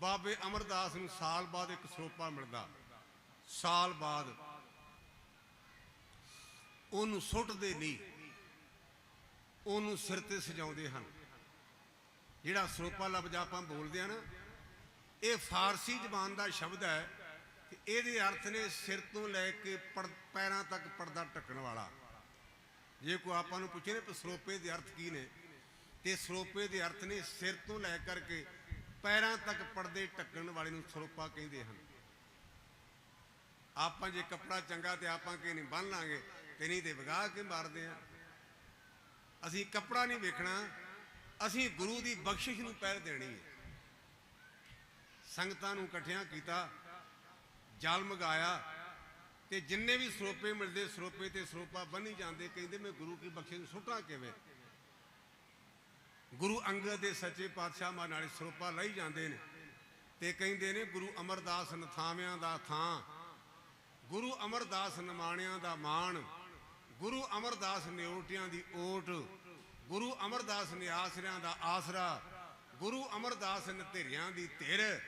ਬਾਬੇ ਅਮਰਦਾਸ ਨੂੰ ਸਾਲ ਬਾਅਦ ਇੱਕ ਸਰੋਪਾ ਮਿਲਦਾ। ਸਾਲ ਬਾਅਦ ਉਹਨੂੰ ਸੁੱਟਦੇ ਨਹੀਂ। ਉਹਨੂੰ ਸਿਰ ਤੇ ਸਜਾਉਂਦੇ ਹਨ। ਜਿਹੜਾ ਸਰੋਪਾ ਲਫ਼ਜ਼ ਆਪਾਂ ਬੋਲਦੇ ਆ ਨਾ, ਇਹ ਫਾਰਸੀ ਜ਼ਬਾਨ ਦਾ ਸ਼ਬਦ ਹੈ ਤੇ ਇਹਦੇ ਅਰਥ ਨੇ ਸਿਰ ਤੋਂ ਲੈ ਕੇ ਪੜ- ਪੈਰਾਂ ਤੱਕ ਪਰਦਾ ਢੱਕਣ ਵਾਲਾ। ਜੇ ਕੋਈ ਆਪਾਂ ਨੂੰ ਪੁੱਛੇ ਨੇ ਸਰੋਪੇ ਦੇ ਅਰਥ ਕੀ ਨੇ, ਤੇ ਸਰੋਪੇ ਦੇ ਅਰਥ ਨੇ ਸਿਰ ਤੋਂ ਲੈ ਕਰਕੇ ਪੈਰਾਂ ਤੱਕ ਪਰਦੇ ਢੱਕਣ ਵਾਲੇ ਨੂੰ ਸਰੋਪਾ ਕਹਿੰਦੇ ਹਨ। ਆਪਾਂ ਜੇ ਕੱਪੜਾ ਚੰਗਾ ਤੇ ਆਪਾਂ ਕਿ ਨਹੀਂ ਬੰਨ ਲਾਂਗੇ? ਤੇ ਨਹੀਂ ਤੇ ਵਗਾ ਕੇ ਮਾਰਦੇ ਆ? ਅਸੀਂ ਕੱਪੜਾ ਨਹੀਂ ਵੇਖਣਾ, ਅਸੀਂ ਗੁਰੂ ਦੀ ਬਖਸ਼ਿਸ਼ ਨੂੰ ਪਹਿਲ ਦੇਣੀ ਹੈ। ਸੰਗਤਾਂ ਨੂੰ ਇਕੱਠਿਆਂ ਕੀਤਾ, ਜਲ ਮਗਾਇਆ ਤੇ ਜਿੰਨੇ ਵੀ ਸਰੋਪੇ ਮਿਲਦੇ, ਸਰੋਪੇ ਤੇ ਸਰੋਪਾ ਬੰਨੀ ਜਾਂਦੇ, ਕਹਿੰਦੇ ਮੈਂ ਗੁਰੂ ਕੀ ਬਖਸ਼ਿਸ਼ ਨੂੰ ਸੁੱਟਾਂ ਕਿਵੇਂ? ਗੁਰੂ ਅੰਗਦ ਦੇ ਸੱਚੇ ਪਾਤਸ਼ਾਹ ਮਾ ਨਾਲੇ ਸਰੋਪਾ ਲਈ ਜਾਂਦੇ ਨੇ ਤੇ ਕਹਿੰਦੇ ਨੇ ਗੁਰੂ ਅਮਰਦਾਸ ਨਥਾਵਿਆਂ ਦਾ ਥਾਂ, ਗੁਰੂ ਅਮਰਦਾਸ ਨਿਮਾਣਿਆਂ ਦਾ ਮਾਣ, ਗੁਰੂ ਅਮਰਦਾਸ ਨਿਉਟਿਆਂ ਦੀ ਓਟ, ਗੁਰੂ ਅਮਰਦਾਸ ਨਿਆਸਰਿਆਂ ਦਾ ਆਸਰਾ, ਗੁਰੂ ਅਮਰਦਾਸ ਨਤੇਰਿਆਂ ਦੀ ਧਿਰ।